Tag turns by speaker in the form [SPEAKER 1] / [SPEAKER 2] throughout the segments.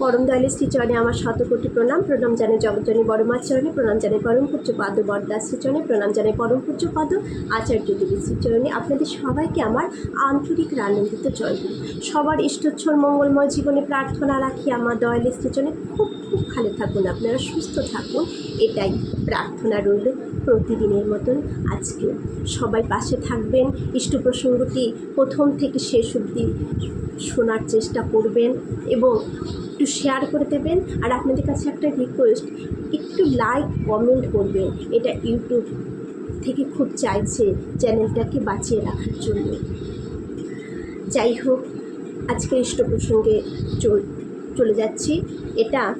[SPEAKER 1] পরম দয়ালের শ্রীচরণে আমার শত কোটি প্রণাম। প্রণাম জানে জগজ্জনী বড়মার চরণে প্রণাম জানে পরম পূজ্য পাদ বরদাস শ্রীচরণে, প্রণাম জানে পরম পূজ্য পাদ আচার্য দেবী শ্রীচরণে। আপনাদের সবাইকে আমার আন্তরিক জয়। গুরু সবার ইষ্টচ্ছল মঙ্গলময় জীবনে প্রার্থনা রাখি আমার দয়ালের শ্রীচরণে। খুব খুব ভালো থাকুন, আপনারা সুস্থ থাকুন। এটাই প্রার্থনা রইল প্রতিদিনের মতন আজকে। সবাই পাশে থাকবেন, ইষ্ট প্রসঙ্গটি প্রথম থেকে শেষ অবধি শোনার চেষ্টা করবেন এবং একটু শেয়ার করে দেবেন আর আপনাদের কাছে একটা রিকোয়েস্ট একটু লাইক কমেন্ট করবেন। এটা ইউটিউব থেকে খুব চাইছে চ্যানেলটাকে বাঁচিয়ে রাখার জন্য। যাই হোক আজকে ইষ্ট প্রসঙ্গে চল- যাচ্ছি। এটা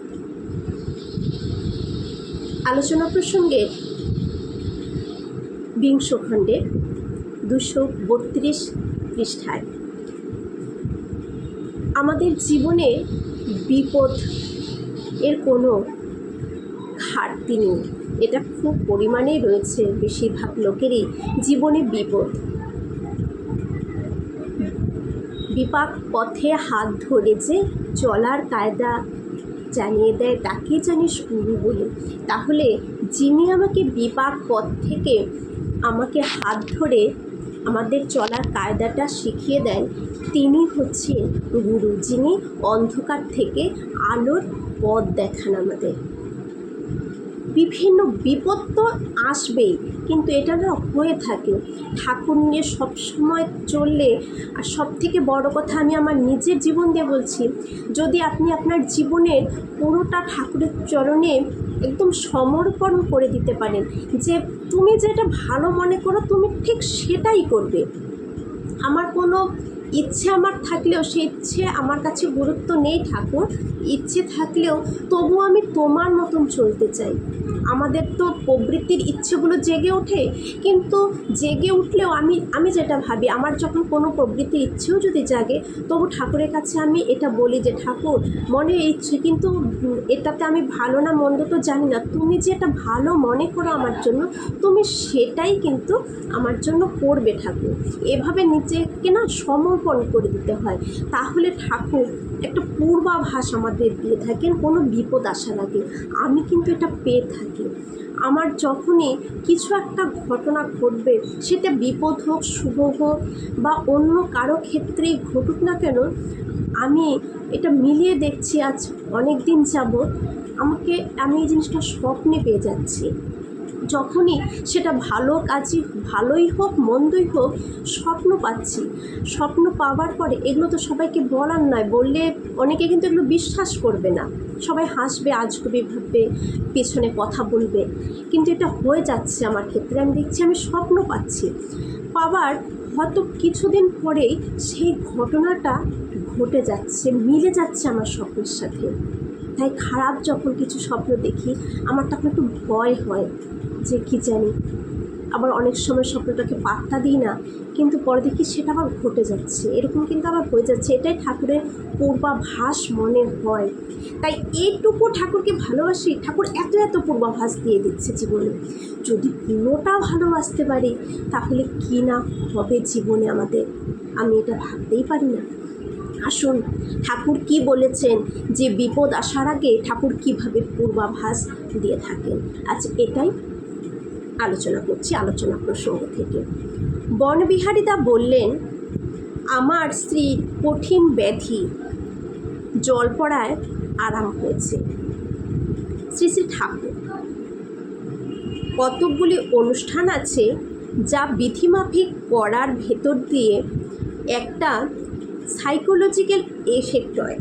[SPEAKER 1] আলোচনা প্রসঙ্গে বিংশ খণ্ডের দুশো বত্রিশ পৃষ্ঠায়। আমাদের জীবনে বিপদ এর কোনো ঘাটতি নেই। এটা খুব পরিমাণেই রয়েছে বেশিরভাগ লোকেরই জীবনে বিপদ। বিপাক পথে হাত ধরে যে চলার কায়দা জানিয়ে দেয় তাকে জানিস গুরু বলে। তাহলে যিনি আমাকে বিপাক পথ থেকে আমাকে হাত ধরে আমাদের চলার কায়দাটা শিখিয়ে দেন তিনি হচ্ছেন গুরু, যিনি অন্ধকার থেকে আলোর পথ দেখান আমাদের। বিভিন্ন বিপদ তো আসবেই, কিন্তু এটা না হয়ে থাকে। ঠাকুর নিয়ে সবসময় চললে, আর সব থেকে বড় কথা আমি আমার নিজের জীবন দিয়ে বলছি, যদি আপনি আপনার জীবনের পুরোটা ঠাকুরের চরণে একদম সমর্পণ করে দিতে পারেন, যে তুমি যেটা ভালো মনে করো তুমি ঠিক সেটাই করবে। আমার কোনো ইচ্ছে আমার থাকলেও, সে ইচ্ছে আমার কাছে গুরুত্ব নেই ঠাকুর, ইচ্ছে থাকলেও তবু আমি তোমার মতন চলতে চাই। আমাদের তো প্রবৃত্তির ইচ্ছেগুলো জেগে ওঠে, কিন্তু জেগে উঠলেও আমি আমি যেটা ভাবি, আমার যখন কোনো প্রবৃত্তির ইচ্ছেও যদি জাগে, তবু ঠাকুরের কাছে আমি এটা বলি যে, ঠাকুর, মনে ইচ্ছে, কিন্তু এটাতে আমি ভালো না মন্দ তো জানি না। তুমি যেটা ভালো মনে করো আমার জন্য, তুমি সেটাই কিন্তু আমার জন্য করবে ঠাকুর। এভাবে নিজেকে না সমর্পণ করে দিতে হয়। তাহলে ঠাকুর একটা পূর্বাভাস আমাদের দিয়ে থাকেন, কোনো বিপদ আসার আগে। আমি কিন্তু এটা পেয়ে থাকি। আমার যখনই কিছু একটা ঘটনা ঘটবে, সেটা বিপদ হোক, শুভ হোক, বা অন্য কারও ক্ষেত্রেই ঘটুক না কেন, আমি এটা মিলিয়ে দেখছি আজ অনেক দিন যাবৎ, আমাকে আমি এই জিনিসটা স্বপ্নে পেয়ে যাচ্ছি। যখনই সেটা ভালো কাজই, ভালোই হোক, মন্দই হোক, স্বপ্ন পাচ্ছি। স্বপ্ন পাওয়ার পরে এগুলো তো সবাইকে বলার নয়, বললে অনেকে কিন্তু এগুলো বিশ্বাস করবে না। সবাই হাসবে, আজগুবি ভাববে, পেছনে কথা বলবে। কিন্তু এটা হয়ে যাচ্ছে আমার ক্ষেত্রে। আমি দেখছি, আমি স্বপ্ন পাচ্ছি। পাওয়ার হয়তো কিছুদিন পরেই সেই ঘটনাটা ঘটে যাচ্ছে, মিলে যাচ্ছে আমার স্বপ্নের সাথে। তাই খারাপ যখন কিছু স্বপ্ন দেখি, আমার তখন একটু ভয় হয়। যে কী জানি। আবার অনেক সময় স্বপ্নটাকে পাত্তা দিই না, কিন্তু পরে দেখি সেটা আবার ঘটে যাচ্ছে। এরকম কিন্তু আবার হয়ে যাচ্ছে। এটাই ঠাকুরের পূর্বাভাস মনে হয়। তাই এইটুকু ঠাকুরকে ভালোবাসি। ঠাকুর এত এত পূর্বাভাস দিয়ে দিচ্ছে জীবনে। যদি পুরোটা ভালোবাসতে পারি, তাহলে কী না হবে জীবনে আমাদের? আমি এটা ভাবতেই পারি না। আসুন, ঠাকুর কি বলেছেন? যে বিপদ আসার আগে ঠাকুর কীভাবে পূর্বাভাস দিয়ে থাকেন? আজ এটাই আলোচনা করছি, আলোচনা প্রসঙ্গ থেকে। বনবিহারীদা বললেন, আমার স্ত্রী কঠিন ব্যাধি জল পড়ায় আরাম হয়েছে। শ্রী শ্রী ঠাকুর, কতকগুলি অনুষ্ঠান আছে যা বিধিমাফিক করার ভেতর দিয়ে একটা সাইকোলজিক্যাল এফেক্ট হয়।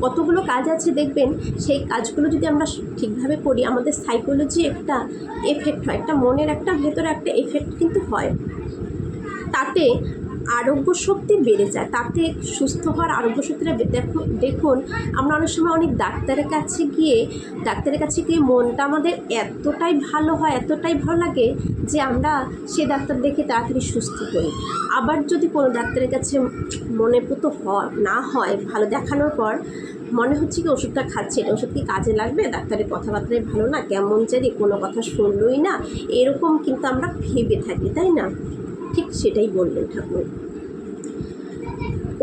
[SPEAKER 1] কতগুলো কাজ আছে দেখবেন, সেই কাজগুলো যদি আমরা ঠিকভাবে করি, আমাদের সাইকোলজি একটা এফেক্ট হয়, একটা মনের একটা ভেতরে একটা এফেক্ট কিন্তু হয়। তাতে আরোগ্য শক্তি বেড়ে যায়, তাতে সুস্থ হওয়ার আরোগ্য শক্তিটা দেখুন দেখুন, আমরা অনেক সময় অনেক ডাক্তারের কাছে গিয়ে, ডাক্তারের কাছে গিয়ে মনটা আমাদের এতটাই ভালো হয়, এতটাই ভালো লাগে যে আমরা সে ডাক্তার দেখে তাড়াতাড়ি সুস্থ হই আবার যদি কোনো ডাক্তারের কাছে মনে পুতো না হয়, ভালো দেখানোর পর মনে হচ্ছে কি ওষুধটা খাচ্ছে, এটা ওষুধ কি কাজে লাগবে? ডাক্তারের কথাবার্তায় ভালো না, কেমন জানি কোনো কথা শুনলই না, এরকম কিন্তু আমরা ভেবে থাকি, তাই না? ঠিক সেটাই বললেন ঠাকুর।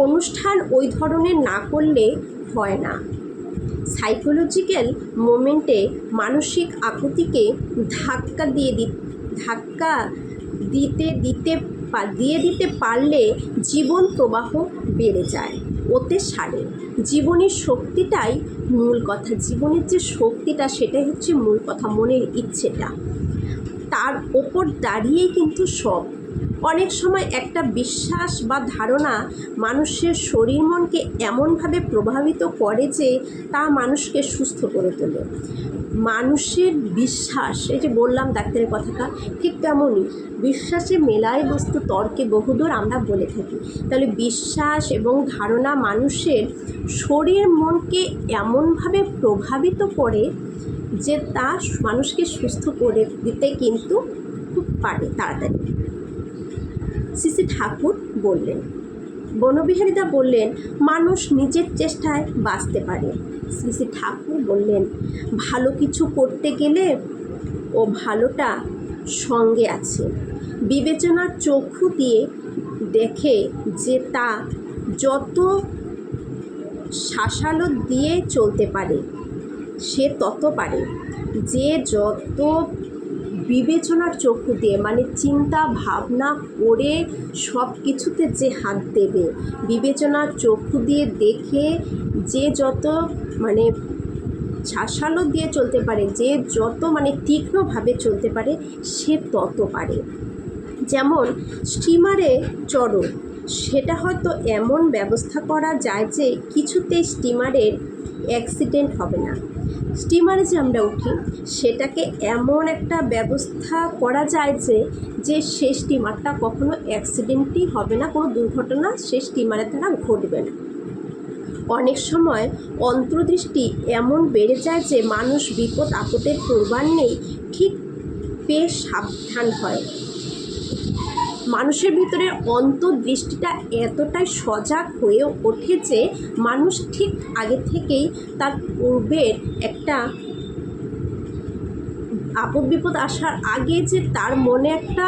[SPEAKER 1] অনুষ্ঠান ওই ধরনের না করলে হয় না। সাইকোলজিক্যাল মোমেন্টে মানসিক আকুতিকে ধাক্কা দিয়ে দি, ধাক্কা দিতে দিতে দিয়ে দিতে পারলে জীবন প্রবাহ বেড়ে যায়, ওতে সারে। জীবনের শক্তিটাই মূল কথা, জীবনের যে শক্তিটা সেটাই হচ্ছে মূল কথা, মনের ইচ্ছেটা। তার ওপর দাঁড়িয়েই কিন্তু সব অনেক সময় একটা বিশ্বাস বা ধারণা মানুষের শরীর মনকে এমনভাবে প্রভাবিত করে যে তা মানুষকে সুস্থ করে তোলে। মানুষের বিশ্বাস, এই যে বললাম ডাক্তারের কথাটা, ঠিক তেমনই বিশ্বাসে মেলায় বস্তু তর্কে বহুদূর আমরা বলে থাকি। তাহলে বিশ্বাস এবং ধারণা মানুষের শরীর মনকে এমনভাবে প্রভাবিত করে যে তা মানুষকে সুস্থ করে দিতে কিন্তু খুব পারে, তাড়াতাড়ি। শ্রী ঠাকুর বললেন। বনবিহারীদা বললেন, মানুষ নিজের চেষ্টায় বাঁচতে পারে। শ্রী শ্রী ঠাকুর বললেন, ভালো কিছু করতে গেলে ও ভালোটা সঙ্গে আছে। বিবেচনার চক্ষু দিয়ে দেখে যে তা যত শাসালো দিয়ে চলতে পারে, সে তত পারে। যে যত বিবেচনার চক্ষু দিয়ে মানে চিন্তা, ভাবনা করে সব কিছুতে যে হাত দেবে, বিবেচনার চক্ষু দিয়ে দেখে যে যত মানে শাসালো দিয়ে চলতে পারে, যে যত মানে তীক্ষ্ণভাবে চলতে পারে, সে তত পারে। যেমন, স্টিমারে চড়ো, সেটা হয়তো এমন ব্যবস্থা করা যায় যে কিছুতেই স্টিমারের অ্যাক্সিডেন্ট হবে না। স্টিমারে যে আমরা উঠি, সেটাকে এমন একটা ব্যবস্থা করা যায় যে যে সে স্টিমারটা কখনো অ্যাক্সিডেন্টই হবে না, কোনো দুর্ঘটনা সে স্টিমারে তারা ঘটবে না। অনেক সময় অন্তর্দৃষ্টি এমন বেড়ে যায় যে, মানুষ বিপদ আপদের পূর্বার নেই ঠিক পেয়ে সাবধান হয়। মানুষের ভিতরে অন্তর্দৃষ্টিটা এতটাই সজাগ হয়ে ওঠে যে মানুষ ঠিক আগে থেকেই তার পূর্বের একটা আপদ বিপদ আসার আগে যে তার মনে একটা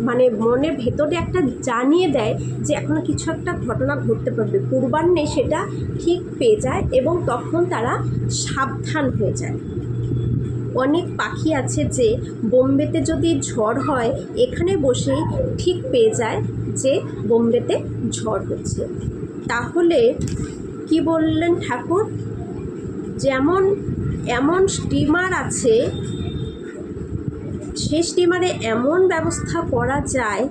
[SPEAKER 1] মানে মনের ভেতরে একটা জানিয়ে দেয় যে এখনও কিছু একটা ঘটনা ঘটতে পারবে। পূর্বাহ্নে সেটা ঠিক পেয়ে যায় এবং তখন তারা সাবধান হয়ে যায়। অনেক পাখি আছে যে বোম্বেতে যদি ঝড় হয়, এখানে বসেই ঠিক পেয়ে যায় যে বোম্বেতে ঝড় হচ্ছে। তাহলে কি বললেন ঠাকুর? যেমন, এমন স্টিমার আছে সে স্টিমারে এমন ব্যবস্থা করা যায়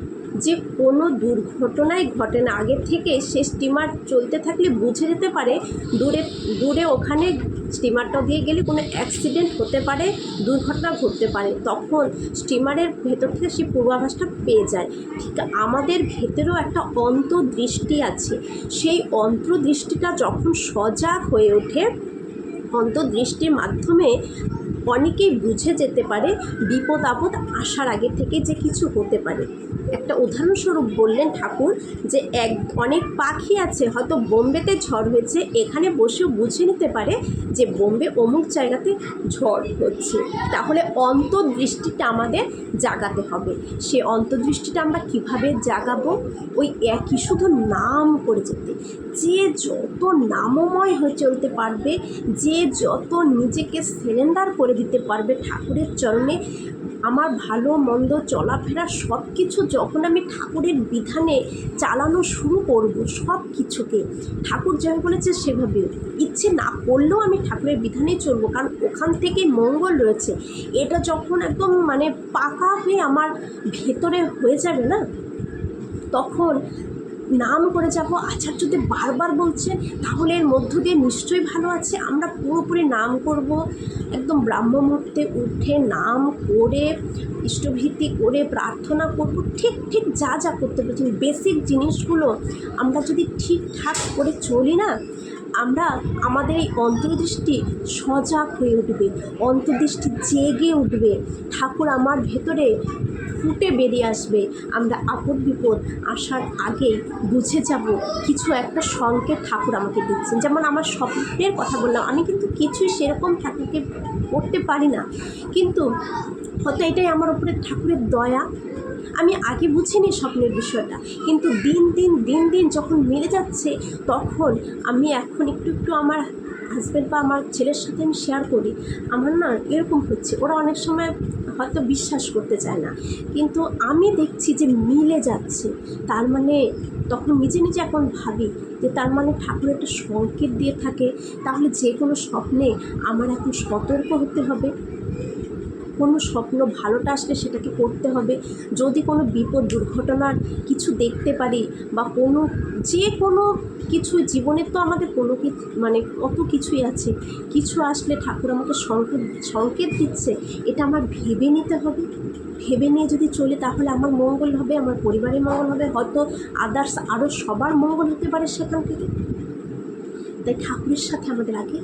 [SPEAKER 1] যে কোনো দুর্ঘটনাই ঘটে না। আগে থেকে সে স্টিমার চলতে থাকলে বুঝে যেতে পারে, দূরে দূরে ওখানে স্টিমারটা দিয়ে গেলে কোনো অ্যাক্সিডেন্ট হতে পারে, দুর্ঘটনা ঘটতে পারে, তখন স্টিমারের ভেতর থেকে সে পূর্বাভাসটা পেয়ে যায়। ঠিক আমাদের ভেতরেও একটা অন্তর্দৃষ্টি আছে। সেই অন্তর্দৃষ্টিটা যখন সজাগ হয়ে ওঠে, অন্তর্দৃষ্টির মাধ্যমে অনেকেই বুঝে যেতে পারে, বিপদ আপদ আসার আগে থেকে যে কিছু হতে পারে। একটা উদাহরণস্বরূপ বললেন ঠাকুর যে এক, অনেক পাখি আছে, হয়তো বোম্বেতে ঝড় হয়েছে, এখানে বসেও বুঝে নিতে পারে যে বোম্বে অমুক জায়গাতে ঝড় হচ্ছে। তাহলে অন্তর্দৃষ্টিটা আমাদের জাগাতে হবে। সে অন্তর্দৃষ্টিটা আমরা কীভাবে জাগাবো? ওই একই শুধু নাম করে যেতে। যে যত নামময় হয়ে চলতে পারবে, যে যত নিজেকে সেরেন্ডার করে দিতে পারবে ঠাকুরের চরণে আমার ভালো, মন্দ, চলাফেরা সব কিছু যখন আমি ঠাকুরের বিধানে চালানো শুরু করব সব কিছুকে ঠাকুর যেভাবে বলেছে সেভাবে ইচ্ছে না করলেও আমি ঠাকুরের বিধানেই চলবো, কারণ ওখান থেকে মঙ্গল রয়েছে। এটা যখন একদম মানে পাকা হয়ে আমার ভেতরে হয়ে যাবে না, তখন নাম করে যাব আচার্যদেব বারবার বলছেন, তাহলে এর মধ্য দিয়ে নিশ্চয়ই ভালো আছে, আমরা পুরোপুরি নাম করব। একদম ব্রাহ্ম মুহূর্তে উঠে নাম করে, ইষ্টভীতি করে প্রার্থনা করব, ঠিক ঠিক যা যা করতে পেরেছেন বেসিক জিনিসগুলো আমরা যদি ঠিকঠাক করে চলি না, আমরা আমাদের এই অন্তর্দৃষ্টি সজাগ হয়ে উঠবে, অন্তর্দৃষ্টি জেগে উঠবে। ঠাকুর আমার ভেতরে ফুটে বেরিয়ে আসবে। আমরা আপদ বিপদ আসার আগেই বুঝে যাব, কিছু একটা সংকেত ঠাকুর আমাকে দিচ্ছেন। যেমন আমার স্বপ্নের কথা বললাম, আমি কিন্তু কিছুই সেরকম ঠাকুরকে করতে পারি না। কিন্তু হয়তো এটাই আমার উপরে ঠাকুরের দয়া। আমি আগে বুঝিনি স্বপ্নের বিষয়টা, কিন্তু দিন দিন দিন দিন যখন মিলে যাচ্ছে, তখন আমি এখন একটু একটু আমার হাজব্যান্ড বা আমার ছেলের সাথে আমি শেয়ার করি, আমার না এরকম হচ্ছে, ওরা অনেক সময় হয়তো বিশ্বাস করতে চায় না। কিন্তু আমি দেখছি যে মিলে যাচ্ছে, তার মানে তখন নিজে নিজে এখন ভাবি যে তার মানে ঠাকুর একটা সংকেত দিয়ে থাকে, তাহলে যে কোনো স্বপ্নে আমার এখন সতর্ক হতে হবে। কোনো স্বপ্ন ভালোটা আসলে সেটাকে করতে হবে। যদি কোনো বিপদ, দুর্ঘটনার কিছু দেখতে পারি বা কোনো, যে কোনো কিছু, জীবনে তো আমাদের কোনো কিছু মানে কত কিছুই আছে। কিছু আসলে ঠাকুর আমাকে সংকেত সংকেত দিচ্ছে, এটা আমার ভেবে নিতে হবে। ভেবে নিয়ে যদি চলি তাহলে আমার মঙ্গল হবে, আমার পরিবারের মঙ্গল হবে, হয়তো আদার্স আরও সবার মঙ্গল হতে পারে সেখান থেকে। তাই ঠাকুরের সাথে আমাদের আগে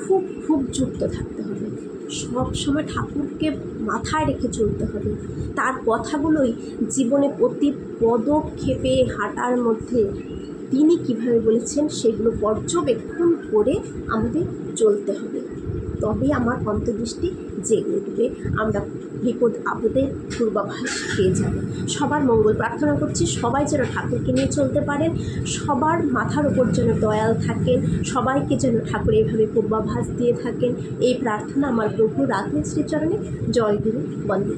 [SPEAKER 1] খুব খুব যুক্ত থাকতে হবে। সব সময় ঠাকুরকে মাথায় রেখে চলতে হবে। তার কথাগুলোই জীবনে প্রতি পদক্ষেপে হাঁটার মধ্যে তিনি কীভাবে বলেছেন, সেগুলো পর্যবেক্ষণ করে আমাদের চলতে হবে। তবেই আমার অন্তর্দৃষ্টি জেগে উঠবে। আমরা বিপদ আপদে পূর্বাভাস পেয়ে যাব। সবার মঙ্গল প্রার্থনা করছি, সবাই যেন ঠাকুরকে নিয়ে চলতে পারেন, সবার মাথার উপর যেন দয়াল থাকেন, সবাইকে যেন ঠাকুর এইভাবে পূর্বাভাস দিয়ে থাকেন। এই প্রার্থনা আমার প্রভু রাধে শ্রীচরণে জয় গুরু বন্দে